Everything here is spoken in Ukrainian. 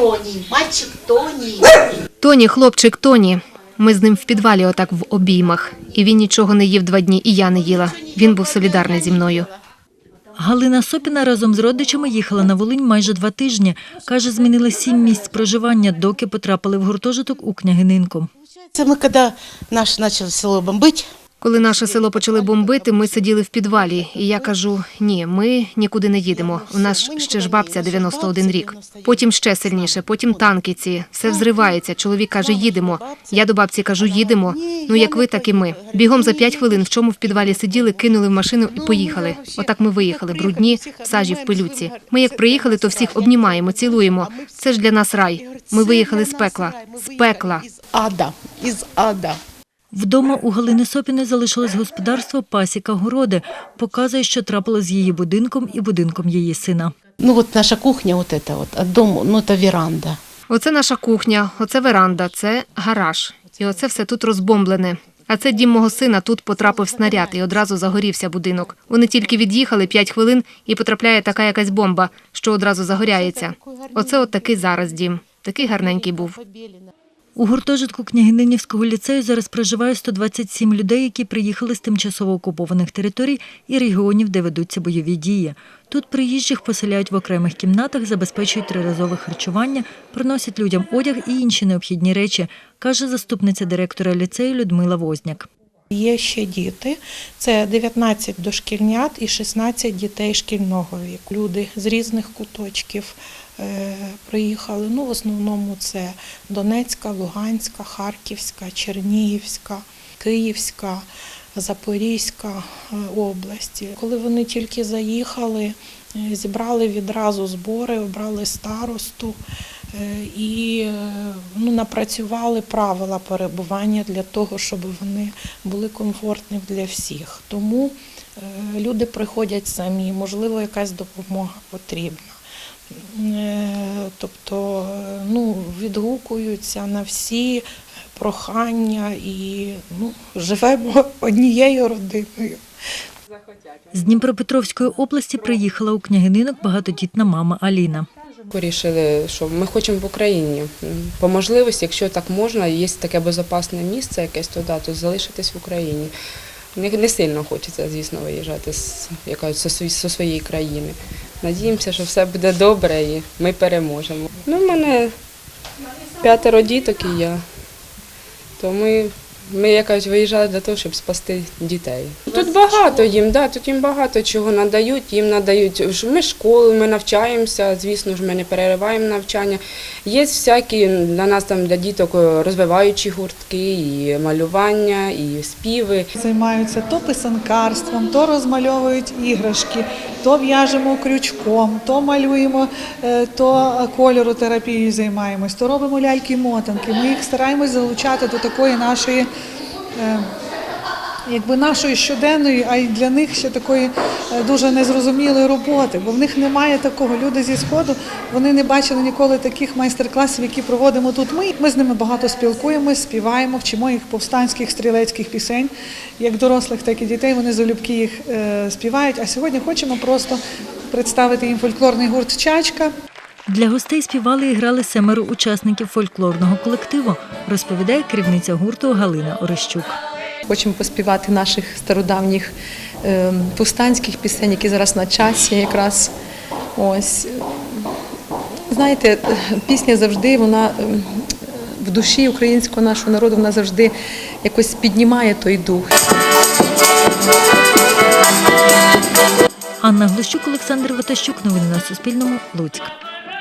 Тоні, мальчик Тоні. Тоні, хлопчик Тоні. Ми з ним в підвалі отак в обіймах. І він нічого не їв два дні, і я не їла. Він був солідарний зі мною. Галина Сопіна разом з родичами їхала на Волинь майже два тижні. Каже, змінили сім місць проживання, доки потрапили в гуртожиток у княгининку. Це ми коли наш почав село бомбити, Коли наше село почали бомбити, ми сиділи в підвалі, і я кажу: ні, ми нікуди не їдемо. У нас ще ж бабця 91 рік. Потім ще сильніше, потім танки ці. Все взривається. Чоловік каже, їдемо. Я до бабці кажу, їдемо. Ну як ви, так і ми. Бігом за п'ять хвилин, в чому в підвалі сиділи, кинули в машину і поїхали. Отак ми виїхали, брудні, в сажі в пилюці. Ми як приїхали, то всіх обнімаємо, цілуємо. Це ж для нас рай. Ми виїхали з пекла. З пекла. Ада, із ада. Вдома у Галини Сопіни залишилось господарство пасіка городи. Показує, що трапило з її будинком і будинком її сина. Ну от наша кухня, от это вот, а дом, ну це веранда. Оце наша кухня, оце веранда, це гараж. І оце все тут розбомблене. А це дім мого сина, тут потрапив снаряд і одразу загорівся будинок. Вони тільки від'їхали 5 хвилин і потрапляє така якась бомба, що одразу загоряється. Оце от такий зараз дім. Такий гарненький був. У гуртожитку княгининівського ліцею зараз проживає 127 людей, які приїхали з тимчасово окупованих територій і регіонів, де ведуться бойові дії. Тут приїжджих поселяють в окремих кімнатах, забезпечують триразове харчування, приносять людям одяг і інші необхідні речі, каже заступниця директора ліцею Людмила Возняк. Є ще діти, це 19 дошкільнят і 16 дітей шкільного віку. Люди з різних куточків е, приїхали. Ну, в основному це Донецька, Луганська, Харківська, Чернігівська, Київська, Запорізька е, області. Коли вони тільки заїхали, е, зібрали відразу збори, обрали старосту і е, ну, напрацювали правила перебування для того, щоб вони були комфортні для всіх. Тому е, люди приходять самі, можливо, якась допомога потрібна. Е, Тобто е, ну, відгукуються на всі прохання і ну, живемо однією родиною. З Дніпропетровської області приїхала у княгининок багатодітна мама Аліна. Вирішили, що ми хочемо в Україні. По можливості, якщо так можна, є таке безпечне місце якесь туди, то залишитись в Україні. Не, сильно хочеться, звісно, виїжджати з, зі своєї країни. Надіємося, що все буде добре і ми переможемо. Ну, в мене п'ятеро діток і я. То ми, ми якось виїжджали для того, щоб спасти дітей. Тут багато їм, да, тут їм багато чого надають. Їм надають ж ми школу, ми навчаємося. Звісно ж, ми не перериваємо навчання. Є всякі для нас там для діток розвиваючі гуртки, і малювання, і співи. Займаються то писанкарством, то розмальовують іграшки, то в'яжемо крючком, то малюємо, е, то кольоротерапією займаємось, то робимо ляльки-мотанки. Ми їх стараємось залучати до такої нашої. Е, Якби нашої щоденної, а й для них ще такої е, дуже незрозумілої роботи, бо в них немає такого. Люди зі сходу вони не бачили ніколи таких майстер-класів, які проводимо тут. Ми ми з ними багато спілкуємося, співаємо, вчимо їх повстанських стрілецьких пісень, як дорослих, так і дітей. Вони залюбки їх е, співають. А сьогодні хочемо просто представити їм фольклорний гурт Чачка. Для гостей співали і грали семеро учасників фольклорного колективу, розповідає керівниця гурту Галина Орещук. Хочемо поспівати наших стародавніх е, повстанських пісень, які зараз на часі якраз. Ось. Знаєте, пісня завжди вона е, в душі українського нашого народу вона завжди якось піднімає той дух. Анна Глущук, Олександр Ватащук. Новини на Суспільному. Луцьк.